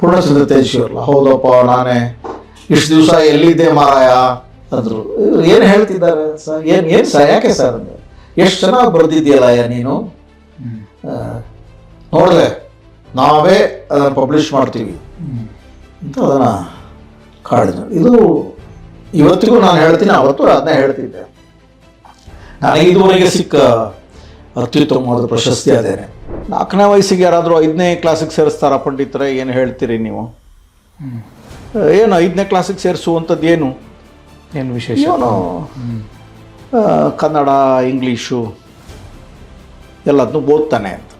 ಪೂರ್ಣಚಂದ್ರ ತೇಜಸ್ವಿಯವ್ರಲ್ಲ ಹೌದಪ್ಪ ನಾನೇ ಇಷ್ಟು ದಿವಸ ಎಲ್ಲಿದ್ದೆ ಮಾರಾಯ? ಅಂದ್ರು. ಇವ್ರು ಏನು ಹೇಳ್ತಿದ್ದಾರೆ ಸರ್? ಏನು ಏನು ಸರ್? ಯಾಕೆ ಸರ್? ಅಂದ್ರೆ ಎಷ್ಟು ಚೆನ್ನಾಗಿ ಬರೆದಿದ್ದೀಯಲ್ಲ ನೀನು? ನೋಡಿದೆ ನಾವೇ ಅದನ್ನು ಪಬ್ಲಿಷ್ ಮಾಡ್ತೀವಿ. ಅಂತ ಅದನ್ನು ಕಾಡಿದ್ರು. ಇದು ಇವತ್ತಿಗೂ ನಾನು ಹೇಳ್ತೀನಿ ಅವತ್ತು ಅದನ್ನೇ ಹೇಳ್ತಿದ್ದೆ. ನನಗೆ ಇದುವರೆಗೆ ಸಿಕ್ಕ ಅತ್ಯುತ್ತಮವಾದ ಪ್ರಶಸ್ತಿ ಅದೇನೆ. ನಾಲ್ಕನೇ ವಯಸ್ಸಿಗೆ ಯಾರಾದರೂ ಐದನೇ ಕ್ಲಾಸಿಗೆ ಸೇರಿಸ್ತಾರ ಪಂಡಿತರೆ? ಏನು ಹೇಳ್ತೀರಿ ನೀವು? ಏನು ಐದನೇ ಕ್ಲಾಸಿಗೆ ಸೇರಿಸುವಂಥದ್ದು ಏನು? ಏನು ವಿಶೇಷ? ಕನ್ನಡ ಇಂಗ್ಲೀಷು ಎಲ್ಲದನ್ನು ಓದ್ತಾನೆ ಅಂತ.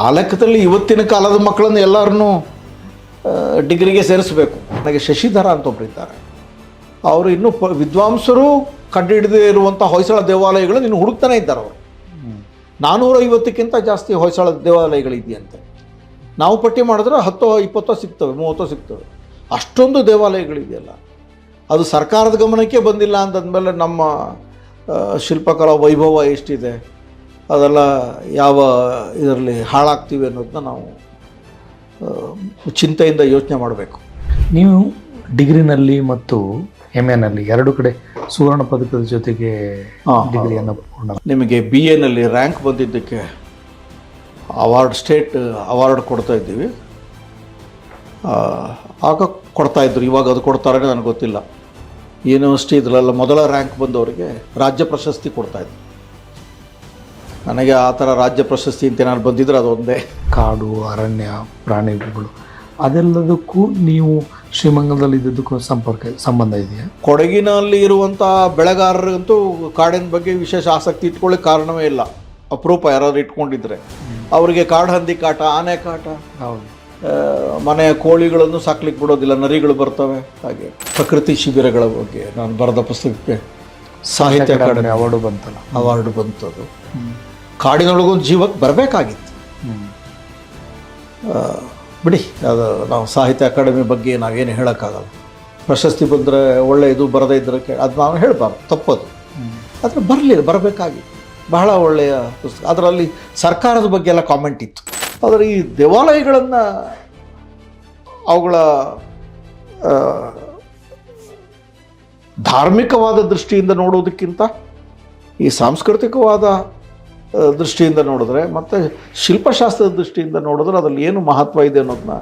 ಆ ಲೆಕ್ಕದಲ್ಲಿ ಇವತ್ತಿನ ಕಾಲದ ಮಕ್ಕಳನ್ನು ಎಲ್ಲರನ್ನೂ ಡಿಗ್ರಿಗೆ ಸೇರಿಸಬೇಕು. ನನಗೆ ಶಶಿಧರ ಅಂತ ಒಬ್ಬರಿದ್ದಾರೆ ಅವರು ಇನ್ನೂ ಪ ವಿದ್ವಾಂಸರು ಕಂಡುಹಿಡಿದೇ ಇರುವಂಥ ಹೊಯ್ಸಳ ದೇವಾಲಯಗಳನ್ನು ಇನ್ನು ಹುಡುಕ್ತಾನೆ ಇದ್ದಾರೆ ಅವರು. ನಾನ್ನೂರ ಐವತ್ತಕ್ಕಿಂತ ಜಾಸ್ತಿ ಹೊಯ್ಸಳ ದೇವಾಲಯಗಳಿದೆಯಂತೆ. ನಾವು ಪಟ್ಟಿ ಮಾಡಿದ್ರೆ ಹತ್ತೋ, ಇಪ್ಪತ್ತೋ ಸಿಗ್ತವೆ, ಮೂವತ್ತೋ ಸಿಗ್ತವೆ. ಅಷ್ಟೊಂದು ದೇವಾಲಯಗಳಿದೆಯಲ್ಲ. ಅದು ಸರ್ಕಾರದ ಗಮನಕ್ಕೆ ಬಂದಿಲ್ಲ ಅಂತಂದಮೇಲೆ ನಮ್ಮ ಶಿಲ್ಪಕಲಾ ವೈಭವ ಎಷ್ಟಿದೆ, ಅದೆಲ್ಲ ಯಾವ ಇದರಲ್ಲಿ ಹಾಳಾಗ್ತೀವಿ ಅನ್ನೋದನ್ನ ನಾವು ಚಿಂತೆಯಿಂದ ಯೋಚನೆ ಮಾಡಬೇಕು. ನೀವು ಡಿಗ್ರಿನಲ್ಲಿ ಮತ್ತು ಎಂ ಎನಲ್ಲಿ ಎರಡು ಕಡೆ ಸುವರ್ಣ ಪದಕದ ಜೊತೆಗೆ ಡಿಗ್ರಿಯನ್ನು ಪೂರ್ಣ ನಿಮಗೆ ಬಿ ಎನಲ್ಲಿ ರ್ಯಾಂಕ್ ಬಂದಿದ್ದಕ್ಕೆ ಅವಾರ್ಡ್ ಸ್ಟೇಟ್ ಅವಾರ್ಡ್ ಕೊಡ್ತಾ ಇದ್ದೀವಿ. ಆಗ ಕೊಡ್ತಾ ಇದ್ರು ಇವಾಗ ಅದು ಕೊಡ್ತಾರೆ ನನಗೆ ಗೊತ್ತಿಲ್ಲ. ಯೂನಿವರ್ಸಿಟಿ ಇದರಲ್ಲ ಮೊದಲ ರ್ಯಾಂಕ್ ಬಂದವರಿಗೆ ರಾಜ್ಯ ಪ್ರಶಸ್ತಿ ಕೊಡ್ತಾ ಇದ್ರು. ನನಗೆ ಆ ಥರ ರಾಜ್ಯ ಪ್ರಶಸ್ತಿ ಅಂತ ಏನಾದ್ರು ಬಂದಿದ್ರೆ ಅದೊಂದೇ ಕಾಡು ಅರಣ್ಯ ಪ್ರಾಣಿಗಳು ಅದೆಲ್ಲದಕ್ಕೂ ನೀವು ಶ್ರೀಮಂಗಲದಲ್ಲಿ ಇದ್ದಕ್ಕೂ ಸಂಪರ್ಕ ಸಂಬಂಧ ಇದೆಯಾ? ಕೊಡಗಿನಲ್ಲಿ ಇರುವಂಥ ಬೆಳೆಗಾರರಿಗಂತೂ ಕಾಡಿನ ಬಗ್ಗೆ ವಿಶೇಷ ಆಸಕ್ತಿ ಇಟ್ಕೊಳ್ಳಿಕ್ಕೆ ಕಾರಣವೇ ಇಲ್ಲ. ಅಪರೂಪ ಯಾರಾದ್ರು ಇಟ್ಕೊಂಡಿದ್ರೆ. ಅವರಿಗೆ ಕಾಡು ಹಂದಿ ಕಾಟ ಆನೆ ಕಾಟ ಹೌದು. ಮನೆಯ ಕೋಳಿಗಳನ್ನು ಸಾಕ್ಲಿಕ್ಕೆ ಬಿಡೋದಿಲ್ಲ ನರಿಗಳು ಬರ್ತವೆ. ಹಾಗೆ ಪ್ರಕೃತಿ ಶಿಬಿರಗಳ ಬಗ್ಗೆ ನಾನು ಬರೆದ ಪುಸ್ತಕಕ್ಕೆ ಸಾಹಿತ್ಯ ಅಕಾಡೆಮಿ ಅವಾರ್ಡು ಬಂತಲ್ಲ. ಅವಾರ್ಡು ಬಂತದು. ಕಾಡಿನೊಳಗೊಂದು ಜೀವಕ್ಕೆ ಬರಬೇಕಾಗಿತ್ತು. ಬಿಡಿ. ಅದು ನಾವು ಸಾಹಿತ್ಯ ಅಕಾಡೆಮಿ ಬಗ್ಗೆ ನಾವೇನು ಹೇಳೋಕ್ಕಾಗಲ್ಲ. ಪ್ರಶಸ್ತಿ ಬಂದರೆ ಒಳ್ಳೆ ಇದು ಬರದೇ ಇದ್ದರೆ ಅದು ನಾವು ಹೇಳಬಾರ್ದು, ತಪ್ಪದು. ಆದರೆ ಬರಲಿಲ್ಲ ಬರಬೇಕಾಗಿ. ಬಹಳ ಒಳ್ಳೆಯ ಪುಸ್ತಕ. ಅದರಲ್ಲಿ ಸರ್ಕಾರದ ಬಗ್ಗೆ ಎಲ್ಲ ಕಾಮೆಂಟ್ ಇತ್ತು. ಆದರೆ ಈ ದೇವಾಲಯಗಳನ್ನು ಅವುಗಳ ಧಾರ್ಮಿಕವಾದ ದೃಷ್ಟಿಯಿಂದ ನೋಡೋದಕ್ಕಿಂತ ಈ ಸಾಂಸ್ಕೃತಿಕವಾದ ದೃಷ್ಟಿಯಿಂದ ನೋಡಿದ್ರೆ, ಮತ್ತು ಶಿಲ್ಪಶಾಸ್ತ್ರದ ದೃಷ್ಟಿಯಿಂದ ನೋಡಿದ್ರೆ ಅದರಲ್ಲಿ ಏನು ಮಹತ್ವ ಇದೆ ಅನ್ನೋದನ್ನ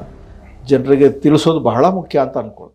ಜನರಿಗೆ ತಿಳಿಸೋದು ಬಹಳ ಮುಖ್ಯ ಅಂತ ಅನ್ಕೊಳ್ತೀನಿ.